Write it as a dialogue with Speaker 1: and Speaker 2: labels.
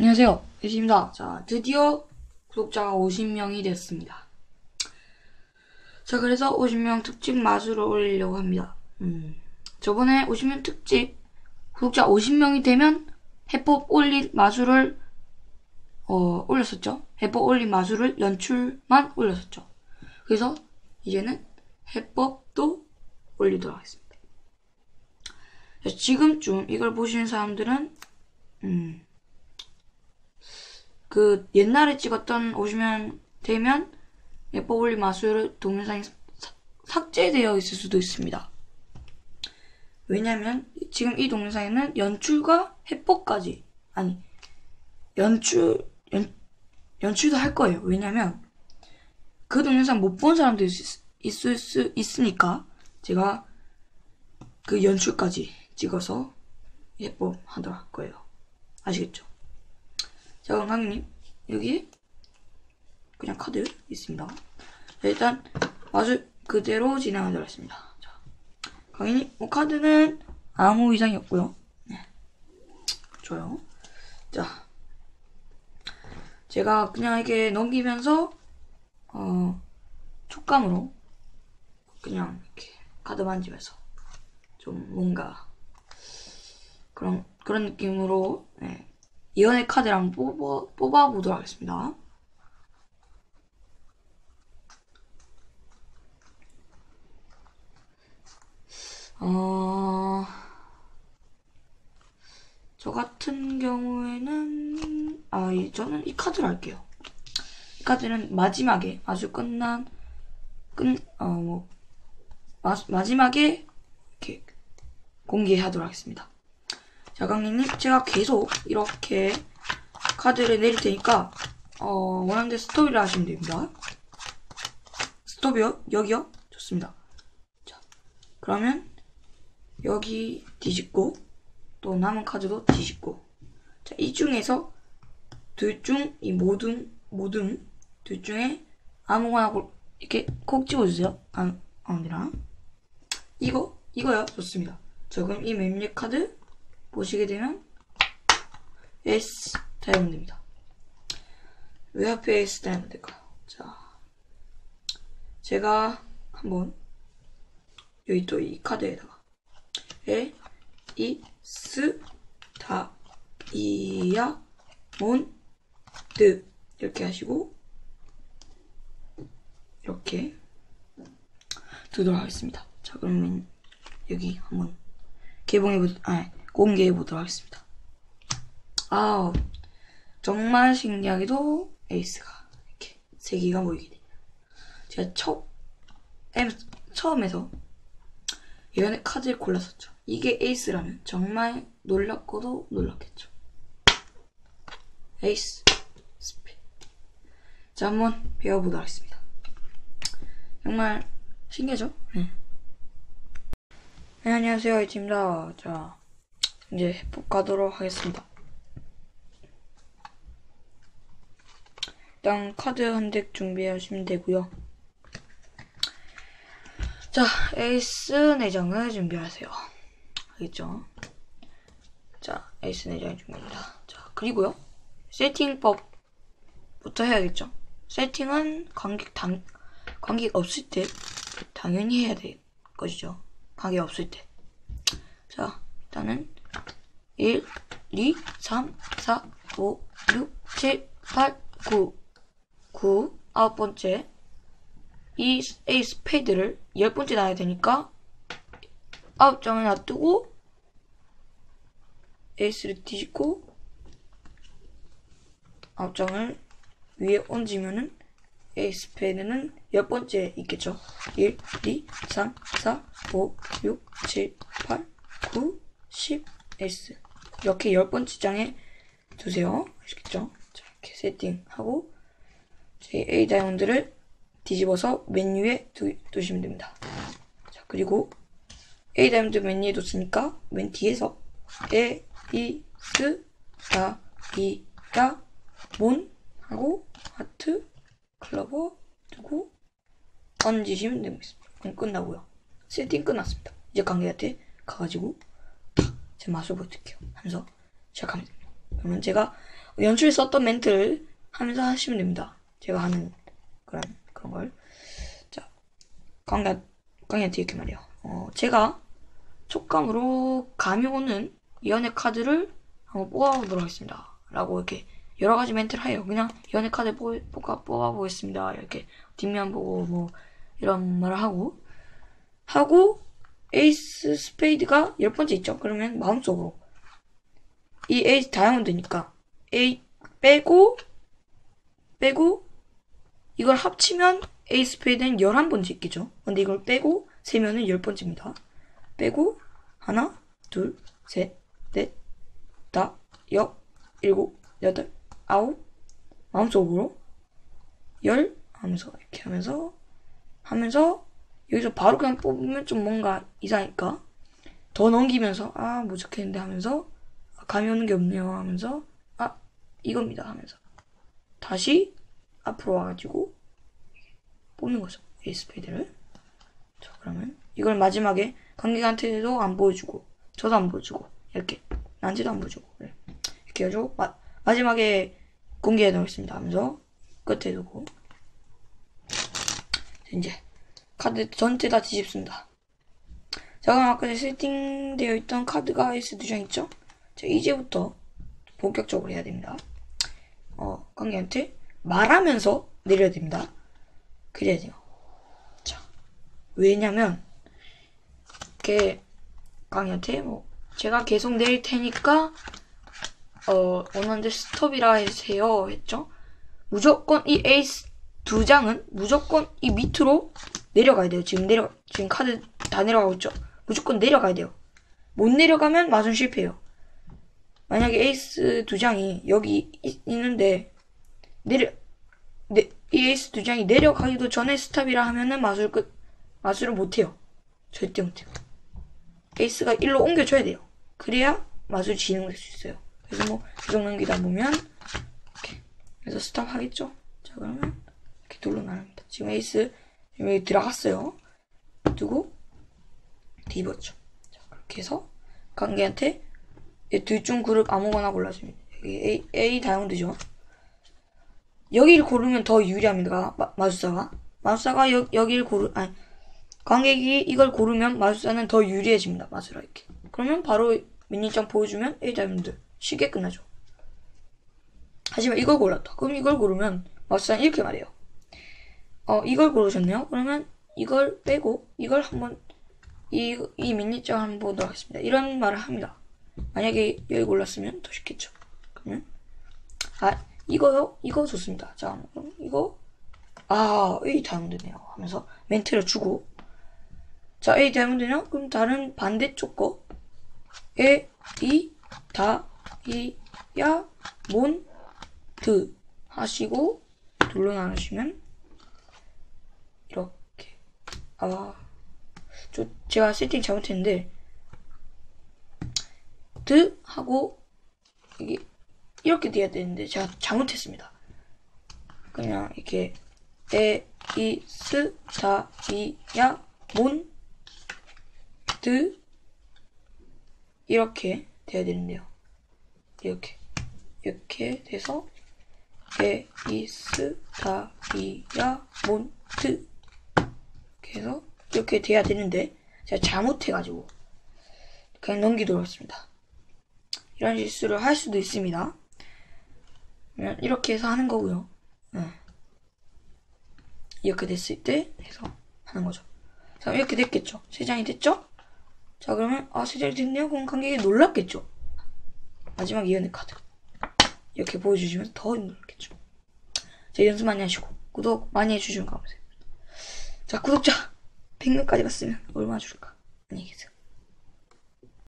Speaker 1: 안녕하세요. 유지입니다. 자, 드디어 구독자가 50명이 됐습니다. 자, 그래서 50명 특집 마술을 올리려고 합니다. 음, 저번에 50명 특집 구독자 50명이 되면 해법 올린 마술을 어, 올렸었죠. 해법 올린 마술을 연출만 올렸었죠. 그래서 이제는 해법도 올리도록 하겠습니다. 자, 지금쯤 이걸 보시는 사람들은 음, 그 옛날에 찍었던 오시면 되면 예뻐 올린 마술 동영상이 사- 삭제되어 있을 수도 있습니다. 왜냐면 지금 이 동영상에는 연출과 해법까지 아니 연출 연 연출도 할 거예요. 왜냐면 그 동영상 못 본 사람도 있, 있을 수 있으니까 제가 그 연출까지 찍어서 예법 하도록 할 거예요. 아시겠죠? 자, 그럼 강님 여기 그냥 카드 있습니다. 자, 일단 마술 그대로 진행하도록 하겠습니다. 자, 강인님, 뭐 카드는 아무 이상이 없고요. 네, 좋아요. 자, 제가 그냥 이렇게 넘기면서 어 촉감으로 그냥 이렇게 카드 만지면서 좀 뭔가 그런 그런 느낌으로 네, 이연의 카드랑 뽑아, 뽑아보도록 하겠습니다. 어, 저 같은 경우에는, 아, 이- 저는 이 카드를 할게요. 이 카드는 마지막에, 아주 끝난, 끝, 어, 뭐, 마, 마지막에, 이렇게, 공개하도록 하겠습니다. 자, 강님님, 제가 계속 이렇게 카드를 내릴 테니까, 어, 원하는 데 스톱이라 하시면 됩니다. 스톱이요? 여기요? 좋습니다. 자, 그러면, 여기 뒤집고, 또 남은 카드도 뒤집고. 자, 이 중에서, 둘 중, 이 모든, 모든, 둘 중에 아무거나 골- 이렇게 콕 집어주세요. 아, 아무데나. 이거, 이거요. 좋습니다. 자, 그럼 이 맵리 카드, 보시게 되면 S 다이아몬드입니다. 왜 하필 S 다이아몬드일까요? 자, 제가 한번 여기 또 이 카드에다가 에, 이, 스, 다, 이야, 몬, 드 이렇게 하시고 이렇게 두도록 하겠습니다. 자, 그러면 여기 한번 개봉해 보, 아, 공개해 보도록 하겠습니다. 아, 정말 신기하게도 에이스가 이렇게 세 개가 모이게 돼요. 제가 처, 엠, 처음에서 예전에 카드를 골랐었죠. 이게 에이스라면 정말 놀랍고도 놀랍겠죠. 에이스, 스피. 자, 한번 배워보도록 하겠습니다. 정말 신기하죠? 네. 네, 안녕하세요. 이팀입니다. 자, 이제 해법 가도록 하겠습니다. 일단 카드 한 덱 준비하시면 되고요. 자, 에이스 내장을 준비하세요. 알겠죠? 자, 에이스 내장을 준비합니다. 자, 그리고요. 세팅법부터 해야겠죠? 세팅은 관객 당, 관객 없을 때 당연히 해야 될 것이죠. 관객 없을 때. 자, 일단은 1, 2, 3, 4, 5, 6, 7, 8, 9. 9. 아홉 번째. 이 에이스 패드를 열 번째 놔야 되니까 아홉 장을 놔두고 에이스를 뒤집고 아홉 장을 위에 얹으면은 에이스 패드는 열 번째 있겠죠. 1, 2, 3, 4, 5, 6, 7, 8, 9, 10 에이스 이렇게 열 번째 장에 두세요. 아시겠죠? 자, 이렇게 세팅하고 제 A 다이아몬드를 뒤집어서 맨 위에 두, 두시면 됩니다. 자, 그리고 A 다이아몬드 맨 위에 뒀으니까 맨 뒤에서 에, 이, 스, 다, 이, 다, 몬 하고 하트, 클로버 두고 얹으시면. 그럼 끝나고요. 세팅 끝났습니다. 이제 관객한테 가가지고 제 마술 보여드릴게요. 하면서 시작하면 됩니다. 그러면 제가 연출에 썼던 멘트를 하면서 하시면 됩니다. 제가 하는 그런 그런 걸. 자, 강가 강이한테 이렇게 말이요. 어, 제가 촉감으로 감이 오는 연애 카드를 한번 뽑아보도록 하겠습니다. 라고 이렇게 여러 가지 멘트를 해요. 그냥 연애 카드 뽑, 뽑아, 뽑아보겠습니다. 이렇게 뒷면 보고 뭐 이런 말을 하고 하고 에이스 스페이드가 열 번째 있죠. 그러면 마음속으로 이 에이스 다이아몬드니까 A 빼고 빼고 이걸 합치면 에이스 스페이드는 11번째 있겠죠. 근데 이걸 빼고 세면은 10번째입니다. 빼고 하나, 둘, 셋, 넷, 다, 여, 일곱, 여덟, 아홉 마음속으로 열 하면서 이렇게 하면서 하면서 여기서 바로 그냥 뽑으면 좀 뭔가 이상하니까? 더 넘기면서 아 뭐 적혔는데 하면서 아, 감이 오는 게 없네요 하면서 아 이겁니다 하면서. 다시 앞으로 와가지고 뽑는 거죠 에이스페이드를. 자 그러면 이걸 마지막에 관객한테도 안 보여주고 저도 안 보여주고 이렇게 나한테도 안 보여주고 네. 이렇게 해가지고 마, 마지막에 공개해 놓겠습니다 하면서 끝에 두고. 이제 카드 전체 다 뒤집습니다. 자 그럼 아까 세팅되어 있던 카드가 에이스 두 장 있죠? 자 이제부터 본격적으로 해야 됩니다. 어 관객한테 말하면서 내려야 됩니다. 그래야 돼요. 자 왜냐면 이렇게 강의한테 뭐 제가 계속 내릴 테니까 어 원하는데 스톱이라 해주세요 했죠. 무조건 이 에이스 두 장은 무조건 이 밑으로 내려가야 돼요. 지금 내려 지금 카드 다 내려가고 있죠. 무조건 내려가야 돼요. 못 내려가면 마전 실패해요. 만약에 에이스 두 장이 여기 있, 있는데 내려 네, 이 에이스 두 장이 내려가기도 전에 스탑이라 하면은 마술 끝 마술을 못 해요. 절대 못 해요. 에이스가 일로 옮겨줘야 돼요. 그래야 마술 진행될 수 있어요. 그래서 뭐 계속 넘기다 보면 이렇게 그래서 스탑 하겠죠. 자 그러면 이렇게 둘러 나갑니다. 지금 에이스 여기 들어갔어요. 두고 뒤집었죠. 자 그렇게 해서 관계한테 둘중 그룹 아무거나 골라주면 여기 A, A 다이아몬드죠. 여기를 고르면 더 유리합니다. 마, 마술사가 마술사가 여, 여기를 고르 아니 관객이 이걸 고르면 마술사는 더 유리해집니다. 마술사 이렇게. 그러면 바로 미니장 보여주면 A 다이아몬드 쉽게 끝나죠. 하지만 이걸 골랐다. 그럼 이걸 고르면 마술사는 이렇게 말해요. 어 이걸 고르셨네요. 그러면 이걸 빼고 이걸 한번 이, 이 미니장 한번 보도록 하겠습니다. 이런 말을 합니다. 만약에 여기 골랐으면 더 쉽겠죠. 그러면 아 이거요? 이거 좋습니다. 자 그럼 이거 아 A 다이아몬드네요 하면서 멘트를 주고 자 A 다이아몬드냐? 그럼 다른 반대쪽 거 에, 이, 다, 이, 야, 몬, 드 하시고 둘러 나누시면 이렇게 아, 저 제가 세팅 잘못했는데 드 하고 이게 이렇게 돼야 되는데 제가 잘못했습니다. 그냥 이렇게 에, 이, 스, 다, 이, 야, 몬, 드 이렇게 돼야 되는데요. 이렇게 이렇게 돼서 에, 이, 스, 다, 이, 야, 몬, 드 이렇게 돼야 되는데 제가 잘못해가지고 그냥 넘기도록 했습니다. 이런 실수를 할 수도 있습니다. 이렇게 해서 하는 거고요. 네. 이렇게 됐을 때 해서 하는 거죠. 자 이렇게 됐겠죠. 세 장이 됐죠? 자 그러면 아 세 장이 됐네요. 그럼 관객이 놀랐겠죠. 마지막 이연의 카드 이렇게 보여주시면 더 힘들겠죠. 자 연습 많이 하시고 구독 많이 해주시면 감사해요. 자 구독자 100명까지 갔으면 얼마 줄까? 안녕히 계세요.